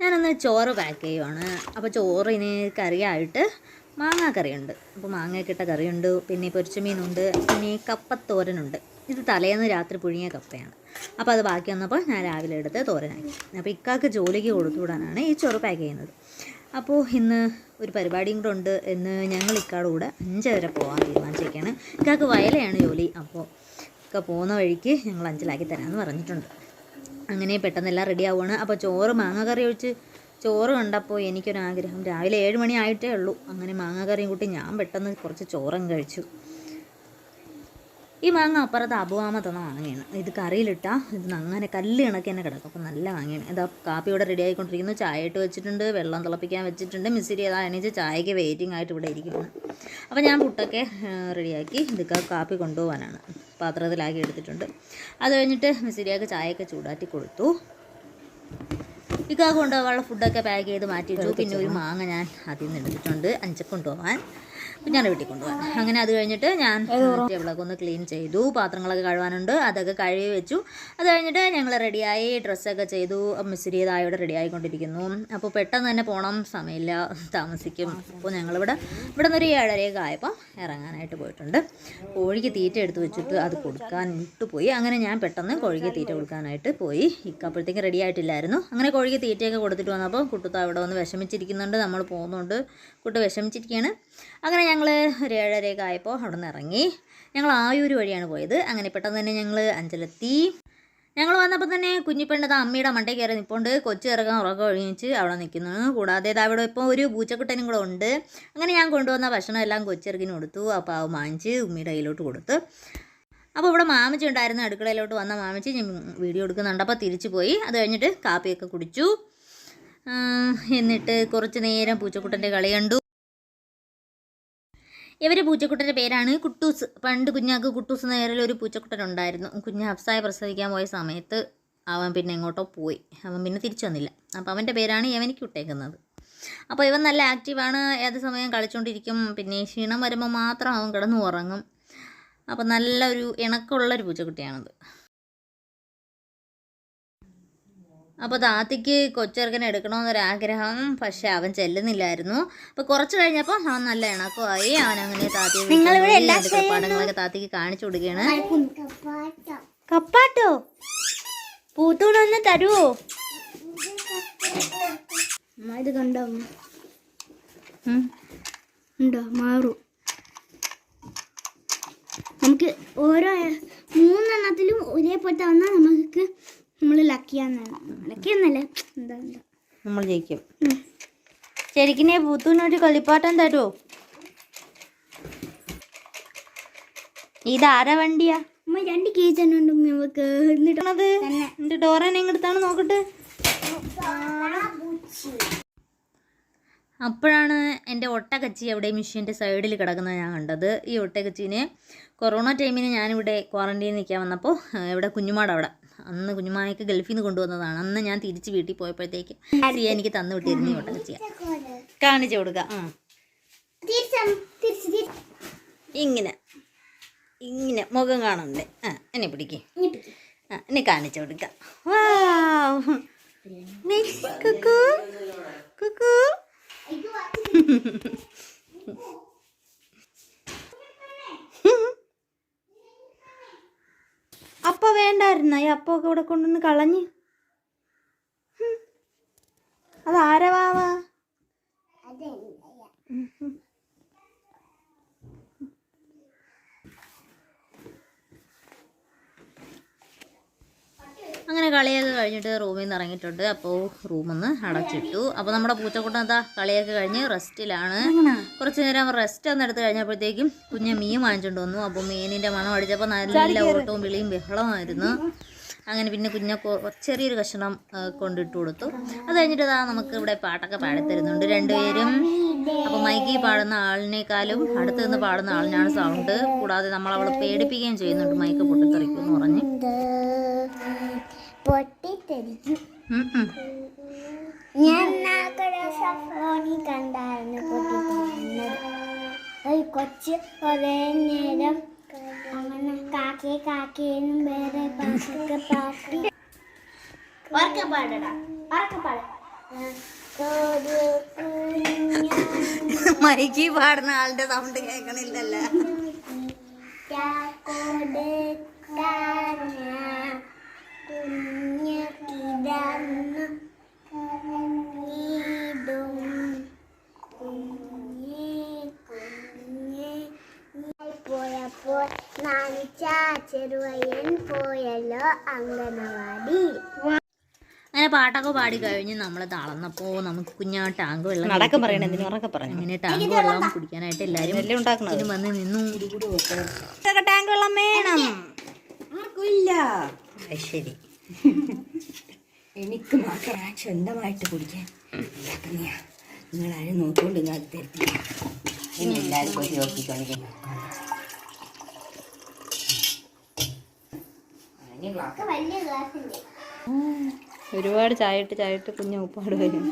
ഞാനൊന്ന് ചോറ് പാക്ക് ചെയ്യുവാണ്. അപ്പോൾ ചോറിന് കറിയായിട്ട് മാങ്ങാക്കറിയുണ്ട്. അപ്പോൾ മാങ്ങയൊക്കെ ഇട്ട കറിയുണ്ട്. പിന്നെ പൊരിച്ച മീനുണ്ട് പിന്നെ കപ്പത്തോരനുണ്ട്. ഇത് തലേന്ന് രാത്രി പുഴുങ്ങിയ കപ്പയാണ്. അപ്പോൾ അത് ബാക്കി വന്നപ്പോൾ ഞാൻ രാവിലെ എടുത്ത് തോരനാക്കി. അപ്പോൾ ഇക്കാക്ക് ജോലിക്ക് കൊടുത്തു വിടാനാണ് ഈ ചോറ് പാക്ക് ചെയ്യുന്നത്. അപ്പോൾ ഇന്ന് ഒരു പരിപാടിയും കൂടെ ഉണ്ട്. എന്ന് ഞങ്ങൾ ഇക്കാടെ കൂടെ അഞ്ചര പോകാൻ തീരുമാനിച്ചിരിക്കുകയാണ്. ഇക്കാക്ക് വയലയാണ് ജോലി. അപ്പോൾ ഇക്ക പോകുന്ന വഴിക്ക് ഞങ്ങൾ അഞ്ചലാക്കി തരാമെന്ന് പറഞ്ഞിട്ടുണ്ട്. അങ്ങനെ പെട്ടെന്നെല്ലാം റെഡി ആവുകയാണ് അപ്പോൾ ചോറ് മാങ്ങ കറി ഒഴിച്ച് ചോറ് കണ്ടപ്പോൾ എനിക്കൊരാഗ്രഹം. രാവിലെ ഏഴ് മണി ആയിട്ടേ ഉള്ളൂ. അങ്ങനെ മാങ്ങ കറിയും കൂട്ടി ഞാൻ പെട്ടെന്ന് കുറച്ച് ചോറും കഴിച്ചു. ഈ മാങ്ങ അപ്പുറത്ത് അബുവാമ തന്ന മാങ്ങയാണ്. ഇത് കറിയിലിട്ടാൽ ഇത് അങ്ങനെ കല്ല് കണക്ക് തന്നെ കിടക്കും. അപ്പോൾ നല്ല മാങ്ങയാണ്. ഇതാ കാപ്പി ഇവിടെ റെഡി ആയിക്കൊണ്ടിരിക്കുന്നു. ചായ ഇട്ട് വെച്ചിട്ടുണ്ട്. വെള്ളം തിളപ്പിക്കാൻ വെച്ചിട്ടുണ്ട്. മിസ്സിരി അതാ എണീച്ച് ചായക്ക് വെയിറ്റിംഗ് ആയിട്ട് ഇവിടെ ഇരിക്കുകയാണ് അപ്പോൾ ഞാൻ പുട്ടൊക്കെ റെഡിയാക്കി ഇതൊക്കെ കാപ്പി കൊണ്ടുപോകാനാണ് പാത്രത്തിലാക്കി എടുത്തിട്ടുണ്ട്. അത് കഴിഞ്ഞിട്ട് മിസ്സിരിയാക്ക് ചായയൊക്കെ ചൂടാറ്റി കൊടുത്തു. ഇക്കാ കൊണ്ടുപോകാനുള്ള ഫുഡൊക്കെ പാക്ക് ചെയ്ത് മാറ്റി വെച്ചു. പിന്നെ ഒരു മാങ്ങ ഞാൻ അതിൽ നിന്ന് എടുത്തിട്ടുണ്ട്. അഞ്ചക്ക് ഞാൻ വീട്ടിൽ കൊണ്ടുപോകാൻ അങ്ങനെ അത് കഴിഞ്ഞിട്ട് ഞാൻ ടേബിളൊക്കെ ഒന്ന് ക്ലീൻ ചെയ്തു പാത്രങ്ങളൊക്കെ കഴുകാനുണ്ട് അതൊക്കെ കഴുകി വെച്ചു. അത് കഴിഞ്ഞിട്ട് ഞങ്ങൾ റെഡിയായി ഡ്രസ്സൊക്കെ ചെയ്തു മിസ്സിരി ഇതായോടെ റെഡി ആയിക്കൊണ്ടിരിക്കുന്നു അപ്പോൾ പെട്ടെന്ന് തന്നെ പോകണം സമയമില്ല താമസിക്കും. അപ്പോൾ ഞങ്ങളിവിടെ ഇവിടെ നിന്നൊരു ഏഴരയൊക്കെ ആയപ്പോൾ ഇറങ്ങാനായിട്ട് പോയിട്ടുണ്ട്. കോഴിക്ക് തീറ്റ എടുത്ത് വെച്ചിട്ട് അത് കൊടുക്കാൻ ഇട്ട് പോയി. അങ്ങനെ ഞാൻ പെട്ടെന്ന് കോഴിക്ക് തീറ്റ കൊടുക്കാനായിട്ട് പോയി. ഇക്കപ്പോഴത്തേക്ക് റെഡി ആയിട്ടില്ലായിരുന്നു. അങ്ങനെ കോഴിക്ക് തീറ്റയൊക്കെ കൊടുത്തിട്ട് വന്നപ്പോൾ കുട്ടുത്ത അവിടെ വന്ന് വിഷമിച്ചിരിക്കുന്നുണ്ട്. നമ്മൾ പോകുന്നുണ്ട്. കുട്ടി വിഷമിച്ചിരിക്കുകയാണ്. അങ്ങനെ ഞങ്ങൾ ഒരു ഏഴരയൊക്കെ ആയപ്പോൾ അവിടെ നിന്ന് ഇറങ്ങി. ഞങ്ങൾ ആയൂർ വഴിയാണ് പോയത്. അങ്ങനെ പെട്ടെന്ന് തന്നെ ഞങ്ങൾ അഞ്ചലെത്തി. ഞങ്ങൾ വന്നപ്പോൾ തന്നെ കുഞ്ഞിപ്പെണ്ണത് അമ്മയുടെ മണ്ടേ കയറി നിൽപ്പുണ്ട് കൊച്ചു ഇറങ്ങാൻ ഉറക്കം ഒഴിഞ്ഞിച്ച് അവിടെ നിൽക്കുന്നു കൂടാതെ അവിടെ ഇപ്പോൾ ഒരു പൂച്ചക്കുട്ടനും കൂടെ ഉണ്ട്. അങ്ങനെ ഞാൻ കൊണ്ടുവന്ന ഭക്ഷണം എല്ലാം കൊച്ചിറക്കിന് കൊടുത്തു. അപ്പോൾ അത് വാങ്ങിച്ച് ഉമ്മിയുടെ കയ്യിലോട്ട് കൊടുത്തു. അപ്പോൾ ഇവിടെ മാമിച്ചി ഉണ്ടായിരുന്നു. അടുക്കളയിലോട്ട് വന്ന മാമിച്ചി ഞാൻ വീഡിയോ എടുക്കുന്നുണ്ട്. അപ്പോൾ തിരിച്ചു പോയി. അത് കഴിഞ്ഞിട്ട് കാപ്പിയൊക്കെ കുടിച്ചു. എന്നിട്ട് കുറച്ച് നേരം പൂച്ചക്കുട്ടന്റെ കളി കണ്ടു. ഇവർ പൂച്ചക്കുട്ടന്റെ പേരാണ് കുട്ടൂസ്. പണ്ട് കുഞ്ഞാക്ക് കുട്ടൂസ് എന്ന പേരിൽ ഒരു പൂച്ചക്കുട്ടൻ ഉണ്ടായിരുന്നു. കുഞ്ഞ് ഹഫ്സായ പ്രസവിക്കാൻ പോയ സമയത്ത് അവൻ പിന്നെ എങ്ങോട്ടോ പോയി. അവൻ പിന്നെ തിരിച്ചു വന്നില്ല. അപ്പോൾ അവന്റെ പേരാണ് യവനിക്ക് വിട്ടേക്കുന്നത്. അപ്പോൾ ഇവൻ നല്ല ആക്റ്റീവാണ് ഏത് സമയം കളിച്ചുകൊണ്ടിരിക്കും പിന്നെ ക്ഷീണം വരുമ്പോൾ മാത്രം അവൻ കിടന്നു ഉറങ്ങും അപ്പോൾ നല്ലൊരു ഇണക്കമുള്ളൊരു പൂച്ചക്കുട്ടിയാണത്. അപ്പോൾ താത്തിക്ക് കൊച്ചിറക്കനെ എടുക്കണമെന്നൊരാഗ്രഹം പക്ഷെ അവൻ ചെല്ലുന്നില്ലായിരുന്നു. അപ്പോൾ കുറച്ച് കഴിഞ്ഞപ്പോൾ അവൻ നല്ല ഇണക്കമായി. അവൻ അങ്ങനെ താത്തി പടങ്ങളൊക്കെ താത്തിക്ക് കാണിച്ചു കൊടുക്കുകയാണ്. കപ്പാട്ടോ. പൂത്തൂടൊന്ന് തരുവോ അമ്മ ഇത് കണ്ടോ? ഉണ്ടോ? മാറും. നമുക്ക് ഓരോ മൂന്നെണ്ണത്തിലും ഒരേപോലത്തെ വന്നാൽ നമുക്ക് നമ്മൾ ലക്കിയാന്നാണ് ലക്കിയെന്നല്ലേ എന്താ എന്താ. നമ്മൾ ജയിക്കും. ശരിക്കും പൂത്തൂനൊരു കളിപ്പാട്ടം തരുമോ ഇതാര വണ്ടിയാ? അമ്മ രണ്ട് കേജനുണ്ട് നമുക്ക് എന്നിട്ട് ഇട്ടണത് എന്റെ ഡോറനെ ഇങ്ങടുത്താണ് നോക്കട്ടെ? അപ്പോഴാണ് എന്റെ ഒട്ടകച്ചി അവിടെ മെഷീന്റെ സൈഡിൽ കിടക്കുന്നത് ഞാൻ കണ്ടത്. ഈ ഒട്ടകച്ചീനെ കൊറോണ ടൈമിന് ഞാനിവിടെ ക്വാറന്റൈനിൽ നിൽക്കാൻ വന്നപ്പോൾ ഇവിടെ കുഞ്ഞുമാട് അവിടെ അന്ന് കുഞ്ഞുമായൊക്കെ ഗൾഫിൽ നിന്ന് കൊണ്ടുവന്നതാണ്. അന്ന് ഞാൻ തിരിച്ച് വീട്ടിൽ പോയപ്പോഴത്തേക്ക് സിയ എനിക്ക് തന്നു വിട്ടിരുന്നു ഈ ചെയ്യാം കാണിച്ചു കൊടുക്കുക ആ. ഇങ്ങനെ. ഇങ്ങനെ മുഖം കാണണ്ടേ ആ എന്നെ പിടിക്കേ. ആ എന്നെ കാണിച്ചു കൊടുക്കാം. മിസ് കുക്കു. കുക്കു അപ്പ വേണ്ടായിരുന്ന ഈ അപ്പമൊക്കെ ഇവിടെ കൊണ്ടുവന്ന് കളഞ്ഞ്. ഹും. അങ്ങനെ കളിയൊക്കെ കഴിഞ്ഞിട്ട് റൂമിൽ നിന്ന് ഇറങ്ങിയിട്ടുണ്ട്. അപ്പോൾ റൂമൊന്ന് അടച്ചിട്ടു. അപ്പോൾ നമ്മുടെ പൂച്ചക്കുട്ടൻ എന്താ കളിയൊക്കെ കഴിഞ്ഞ് റെസ്റ്റിലാണ്. കുറച്ച് നേരം റെസ്റ്റ് ഒന്ന് എടുത്ത് കഴിഞ്ഞപ്പോഴത്തേക്കും കുഞ്ഞ് മീൻ വാങ്ങിച്ചുകൊണ്ട് വന്നു. അപ്പോൾ മീനിന്റെ മണം അടിച്ചപ്പോൾ നല്ല ഓട്ടവും വിളിയും ബഹളമായിരുന്നു. അങ്ങനെ പിന്നെ കുഞ്ഞ ചെറിയൊരു കഷ്ണം കൊണ്ടിട്ട് കൊടുത്തു. അത് കഴിഞ്ഞിട്ട് ഇതാ നമുക്ക് ഇവിടെ പാട്ടൊക്കെ പാടിത്തരുന്നുണ്ട് രണ്ടുപേരും. അപ്പോൾ മൈക്കി പാടുന്ന ആളിനേക്കാളും അടുത്ത് നിന്ന് പാടുന്ന ആളിനാണ് സൗണ്ട് കൂടാതെ നമ്മൾ അവളെ പേടിപ്പിക്കുകയും ചെയ്യുന്നുണ്ട് മൈക്ക് പൊട്ടിത്തെറിക്കും എന്ന് പറഞ്ഞ്. ഉം. ഞാൻ ഫോണിൽ കണ്ടായിരുന്നു പൊട്ടിത്തെറിക്കുന്നത്. ഒരു കൊച്ച് കുറേ നേരം അങ്ങനെ കാക്കേ കാക്കേന്നും വേറെ പാട്ടൊക്കെ പാട്ടി ഉറക്കെ പാടടാ ഉറക്കെ പാട മൈക്കി പാടുന്ന ആളുടെ സൗണ്ട് കേൾക്കണില്ലല്ലോ കൊടുക്കാന കുഞ്ഞു കിടന്നു നീതും കുഞ്ഞേ കുഞ്ഞേ പോയപ്പോൾ നാണിച്ച പോയല്ലോ അംഗനവാടി. അങ്ങനെ പാട്ടൊക്കെ പാടി കഴിഞ്ഞ് നമ്മൾ തളർന്നപ്പോൾ നമുക്ക് കുഞ്ഞാ ടാങ്ക് വെള്ളം നടക്കം പറയണേ എന്തിനു ഉറക്കെ പറഞ്ഞു അങ്ങനെ ടാങ്ക് വെള്ളം കുടിക്കാനായിട്ട് എല്ലാവരും എല്ലാം ഉണ്ടാക്കണം വന്ന് നിന്നു. ടാങ്ക് വെള്ളം വേണം. ആർക്കുമില്ല. ശരി. എനിക്ക് മാത്രം സ്വന്തമായിട്ട് കുടിക്കാൻ നിങ്ങളാരും നോക്കിക്കൊണ്ട് ഞാൻ തരത്തില്ല. ഇനി എല്ലാവരും പോയി നോക്കിക്കൊണ്ടിരിക്കുന്നു ഒരുപാട് ചായട്ട് ചായട്ട് കുഞ്ഞ ഉപ്പാട് വരും.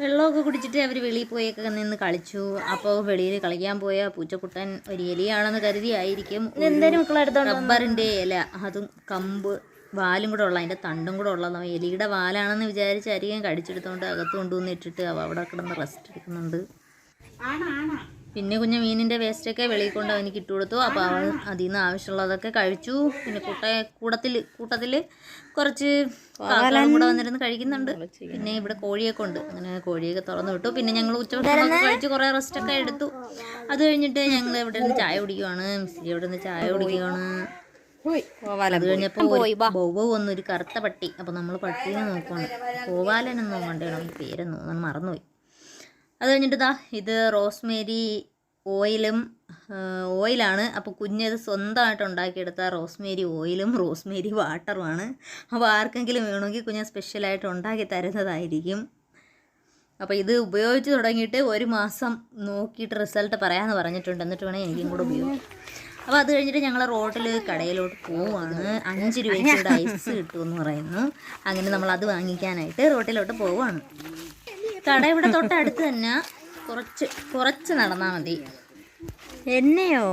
വെള്ളമൊക്കെ കുടിച്ചിട്ട് അവർ വെളിയിൽ പോയൊക്കെ നിന്ന് കളിച്ചു. അപ്പോൾ വെളിയിൽ കളിക്കാൻ പോയ പൂച്ചക്കുട്ടൻ ഒരു എലിയാണെന്ന് കരുതിയായിരിക്കും എന്തായാലും മക്കളെ എടുത്തോണ്ട് റബ്ബറിന്റെ ഇല അതും കമ്പ് വാലും കൂടെ ഉള്ള അതിന്റെ തണ്ടും കൂടെ ഉള്ളതാണ് എലിയുടെ വാലാണെന്ന് വിചാരിച്ചായിരിക്കും കടിച്ചെടുത്തുകൊണ്ട് അകത്ത് കൊണ്ടുവന്നിട്ടിട്ട് അവ അവിടെ കിടന്ന് റെസ്റ്റ് എടുക്കുന്നുണ്ട്. പിന്നെ കുഞ്ഞ് മീനിന്റെ വേസ്റ്റൊക്കെ വെളിയിൽ കൊണ്ട് അവനിക്ക് ഇട്ട് കൊടുത്തു. അപ്പോൾ അവൾ അതിൽ നിന്ന് ആവശ്യമുള്ളതൊക്കെ കഴിച്ചു. പിന്നെ കൂട്ട കൂട്ടത്തിൽ കൂട്ടത്തിൽ കുറച്ച് കാക്കകളും കൂടെ വന്നിരുന്ന് കഴിക്കുന്നുണ്ട്. പിന്നെ ഇവിടെ കോഴിയൊക്കെ ഉണ്ട്. അങ്ങനെ കോഴിയൊക്കെ തുറന്നു വിട്ടു. പിന്നെ ഞങ്ങൾ ഉച്ചഭക്ഷണമൊക്കെ കഴിച്ച് കുറേ റെസ്റ്റൊക്കെ എടുത്തു. അത് കഴിഞ്ഞിട്ട് ഞങ്ങൾ ഇവിടെ നിന്ന് ചായ കുടിക്കുവാണ്. മിസ്സി ഇവിടെ നിന്ന് ചായ കുടിക്കുവാണ്. അത് കഴിഞ്ഞപ്പോൾ ബൊവ്വ വന്നു ഒരു കറുത്ത പട്ടി. അപ്പോൾ നമ്മൾ പട്ടീനെ നോക്കുവാണ്. ഗോപാലനെന്നോ കണ്ടേണം പേരെന്നോ ഞാൻ മറന്നുപോയി. അത് കഴിഞ്ഞിട്ട് ദാ ഇത് റോസ്മേരി ഓയിലും ഓയിലാണ്. അപ്പോൾ കുഞ്ഞത് സ്വന്തമായിട്ട് ഉണ്ടാക്കിയെടുത്ത റോസ്മേരി ഓയിലും റോസ്മേരി വാട്ടറുമാണ്. അപ്പോൾ ആർക്കെങ്കിലും വേണമെങ്കിൽ കുഞ്ഞ് സ്പെഷ്യലായിട്ട് ഉണ്ടാക്കി തരുന്നതായിരിക്കും. അപ്പോൾ ഇത് ഉപയോഗിച്ച് തുടങ്ങിയിട്ട് ഒരു മാസം നോക്കിയിട്ട് റിസൾട്ട് പറയാമെന്ന് പറഞ്ഞിട്ടുണ്ട്. എന്നിട്ട് വേണേൽ എനിക്കും കൂടെ ഉപയോഗിക്കാം അപ്പോൾ അത് കഴിഞ്ഞിട്ട് ഞങ്ങൾ റോട്ടിൽ കടയിലോട്ട് പോവുകയാണ് അഞ്ച് രൂപയ്ക്ക് ഐസ് കിട്ടുമെന്ന് പറയുന്നു. അങ്ങനെ നമ്മൾ അത് വാങ്ങിക്കാനായിട്ട് റോട്ടിലോട്ട് പോവാണ്. കട ഇവിടെ തൊട്ടടുത്ത് തന്നെ. കുറച്ച് കുറച്ച് നടന്നാൽ മതി. എന്നെയോ?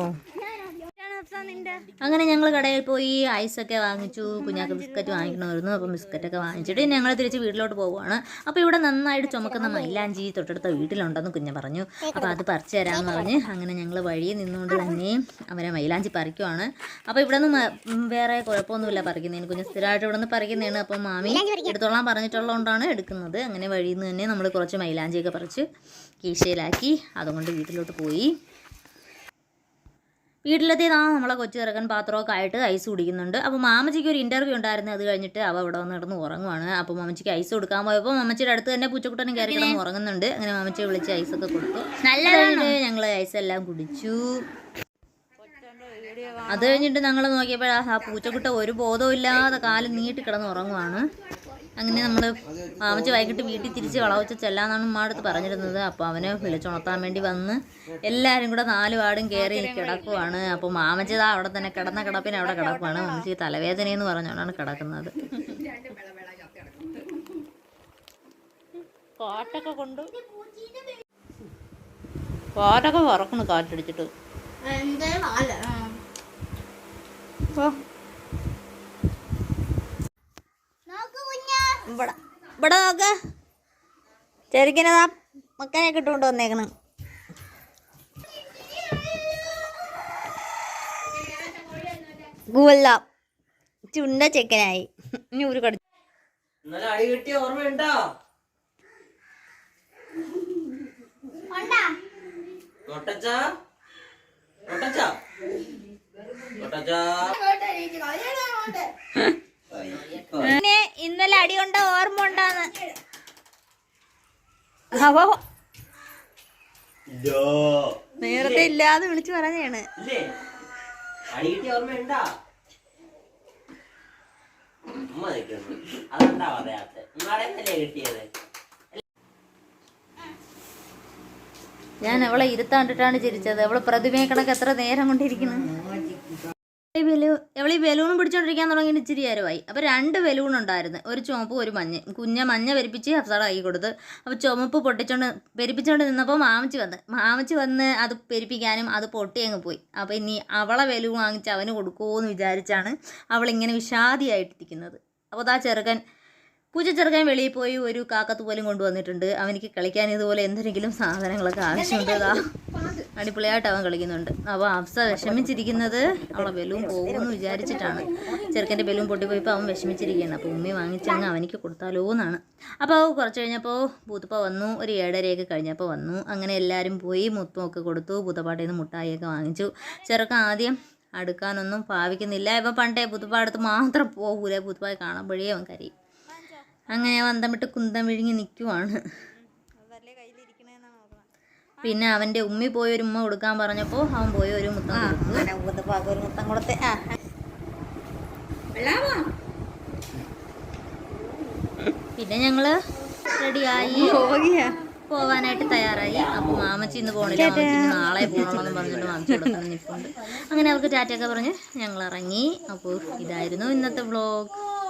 അങ്ങനെ ഞങ്ങൾ കടയിൽ പോയി ഐസൊക്കെ വാങ്ങിച്ചു. കുഞ്ഞാക്ക് ബിസ്ക്കറ്റ് വാങ്ങിക്കണമായിരുന്നു. അപ്പം ബിസ്ക്കറ്റൊക്കെ വാങ്ങിച്ചിട്ട് ഞങ്ങൾ തിരിച്ച് വീട്ടിലോട്ട് പോവുകയാണ് അപ്പോൾ ഇവിടെ നന്നായിട്ട് ചുമക്കുന്ന മൈലാഞ്ചി തൊട്ടടുത്ത വീട്ടിലുണ്ടെന്ന് കുഞ്ഞ പറഞ്ഞു. അപ്പോൾ അത് പറിച്ചു തരാമെന്ന് പറഞ്ഞ് അങ്ങനെ ഞങ്ങൾ വഴിയിൽ നിന്നുകൊണ്ട് തന്നെ അവരെ മൈലാഞ്ചി പറിക്കുവാണ്. അപ്പോൾ ഇവിടെ നിന്ന് വേറെ കുഴപ്പമൊന്നുമില്ല പറിക്കുന്നതിന്. കുഞ്ഞ് സ്ഥിരമായിട്ട് ഇവിടെ നിന്ന് പറിക്കുന്നതാണ്. അപ്പോൾ മാമി എടുത്തോളാൻ പറഞ്ഞിട്ടുള്ളതുകൊണ്ടാണ് എടുക്കുന്നത്. അങ്ങനെ വഴിയിൽ നിന്ന് തന്നെ നമ്മൾ കുറച്ച് മൈലാഞ്ചിയൊക്കെ പറിച്ച് കീശയിലാക്കി അതുകൊണ്ട് വീട്ടിലോട്ട് പോയി. വീട്ടിലെത്തിയതാ നമ്മളെ കൊച്ചു ചെറുക്കൻ പാത്രമൊക്കെ ആയിട്ട് ഐസ് കുടിക്കുന്നുണ്ട്. അപ്പോൾ മാമച്ചിക്ക് ഒരു ഇന്റർവ്യൂ ഉണ്ടായിരുന്നു. അത് കഴിഞ്ഞിട്ട് അവ ഇവിടെ വന്ന് കിടന്ന് ഉറങ്ങുവാണ്. അപ്പോൾ മാമച്ചിക്ക് ഐസ് കൊടുക്കാൻ പോയപ്പോൾ മാമച്ചിയുടെ അടുത്ത് തന്നെ പൂച്ചക്കുട്ടനും കയറി കിടന്ന് ഉറങ്ങുന്നുണ്ട്. അങ്ങനെ മാമച്ചിയെ വിളിച്ച് ഐസൊക്കെ കൊടുത്തു. നല്ലതാണ്? ഞങ്ങൾ ഐസ് എല്ലാം കുടിച്ചു. അത് കഴിഞ്ഞിട്ട് ഞങ്ങൾ നോക്കിയപ്പോഴാ ആ പൂച്ചക്കുട്ട ഒരു ബോധവും ഇല്ലാതെ കാൽ നീട്ടി കിടന്ന് ഉറങ്ങുവാണ്. അങ്ങനെ നമ്മൾ മാമച്ച വൈകിട്ട് വീട്ടിൽ തിരിച്ച് കളവച്ച ചെല്ലാന്നാണ് ഉമ്മാടുത്ത് പറഞ്ഞിരുന്നത്. അപ്പോൾ അവനെ വിളിച്ചുണർത്താൻ വേണ്ടി വന്ന് എല്ലാവരും കൂടെ നാല് വാടും കയറി കിടക്കുവാണ്. അപ്പോൾ മാമച്ചതാ അവിടെ തന്നെ കിടന്ന കിടപ്പിന് അവിടെ കിടക്കുവാണ്. മാമച്ചി തലവേദനയെന്ന് പറഞ്ഞുകൊണ്ടാണ് കിടക്കുന്നത്. കാറ്റൊക്കെ കൊണ്ട് കാറ്റൊക്കെ പറക്കണു കാറ്റടിച്ചിട്ട്. എന്തേ ഇവിടെ ഇവിടെ നോക്ക്. ചെറുക്കിനതാ മക്കനെ കിട്ടുകൊണ്ട് വന്നേക്കണ്. ഗുവല്ല ചുണ്ട ചെക്കനായി. ഇനി ഒരു കടി ഇന്നലെ അടി കിട്ടിയ ഓർമ്മയുണ്ടോ? പിന്നെ ഇന്നലെ അടി കൊണ്ട ഓർമ്മ ഉണ്ടാന്ന്. അവ നേരത്തെ ഇല്ലാതെ വിളിച്ചു പറഞ്ഞാണ് ഞാൻ അവളെ ഇരുത്താണ്ടിട്ടാണ് ചിരിച്ചത്. അവൾ പ്രതിമയെ കണക്ക് എത്ര നേരം കൊണ്ടിരിക്കുന്നു? അവൾ ഈ ബലൂൺ പിടിച്ചോണ്ടിരിക്കാൻ തുടങ്ങിയിട്ട് ഇച്ചിരി നേരമായി. അപ്പോൾ രണ്ട് ബലൂൺ ഉണ്ടായിരുന്നു ഒരു ചുവപ്പും ഒരു മഞ്ഞ. കുഞ്ഞ മഞ്ഞ പെരിപ്പിച്ച് ഹഫ്സാടെ കൊടുത്ത്. അപ്പോൾ ചുമപ്പ് പൊട്ടിച്ചോണ്ട് പെരിപ്പിച്ചോണ്ട് നിന്നപ്പോൾ മാമച്ചി വന്ന്. മാമച്ചി വന്ന് അത് പെരിപ്പിക്കാനും അത് പൊട്ടി അങ്ങ് പോയി. അപ്പോൾ ഇനി അവളെ ബലൂൺ വാങ്ങിച്ച് അവന് കൊടുക്കുമോ എന്ന് വിചാരിച്ചാണ് അവളിങ്ങനെ വിഷാദിയായിട്ടിരിക്കുന്നത്. അപ്പോൾ ആ ചെറുക്കൻ പൂജ ചെറുക്കൻ വെളിയിൽ പോയി ഒരു കാക്കത്ത് പോലും കൊണ്ടുവന്നിട്ടുണ്ട്. അവനിക്ക് കളിക്കാൻ ഇതുപോലെ എന്തെങ്കിലും സാധനങ്ങളൊക്കെ ആവശ്യമുണ്ട് അടിപൊളിയായിട്ട് അവൻ കളിക്കുന്നുണ്ട്. അപ്പോൾ അഫ്സ വിഷമിച്ചിരിക്കുന്നത് അവളെ ബലൂൺ പോകുമെന്ന് വിചാരിച്ചിട്ടാണ്. ചെറുക്കന്റെ ബലൂൺ പൊട്ടിപ്പോയപ്പോൾ അവൻ വിഷമിച്ചിരിക്കുകയാണ്. അപ്പോൾ ഉമ്മി വാങ്ങിച്ചങ്ങ് അവനിക്ക് കൊടുത്താലോ എന്നാണ്. അപ്പോൾ കുറച്ച് കഴിഞ്ഞപ്പോൾ പൂത്തപ്പ വന്നു. ഒരു ഏഴരയൊക്കെ കഴിഞ്ഞപ്പോൾ വന്നു. അങ്ങനെ എല്ലാവരും പോയി മുത്തമൊക്കെ കൊടുത്തു. പൂത്തപ്പാട്ടിൽ നിന്ന് മുട്ടായിയൊക്കെ വാങ്ങിച്ചു. ചെറുക്കൻ ആദ്യം അടുക്കാനൊന്നും ഭാവിക്കുന്നില്ല. ഇപ്പം പണ്ടേ പുതുപ്പാടത്ത് മാത്രം പോകൂലേ. പുതുപ്പായി കാണുമ്പോഴേ അവൻ കരയും. അങ്ങനെ വന്തം വിട്ട് കുന്തം വിഴുങ്ങി നിൽക്കുവാണ്. പിന്നെ അവന്റെ ഉമ്മി പോയ ഒരു ഉമ്മ കൊടുക്കാൻ പറഞ്ഞപ്പോൾ അവൻ പോയി ഒരു മുത്തം കൊടുത്തു. ഒരു മുത്തം കൊടുത്ത് ആ. പിന്നെ ഞങ്ങൾ റെഡിയായി. പോവാനായിട്ട് തയ്യാറായി. അപ്പൊ മാമച്ചി ഇന്ന് പോണില്ല. മാമച്ചി നാളെ പോകണമെന്ന് പറഞ്ഞിട്ട് മാമച്ചി കൊടുക്കണം നിൽപ്പുണ്ട് അങ്ങനെ അവർക്ക് ടാറ്റയൊക്കെ പറഞ്ഞ് ഞങ്ങൾ ഇറങ്ങി. അപ്പോൾ ഇതായിരുന്നു ഇന്നത്തെ വ്ളോഗ്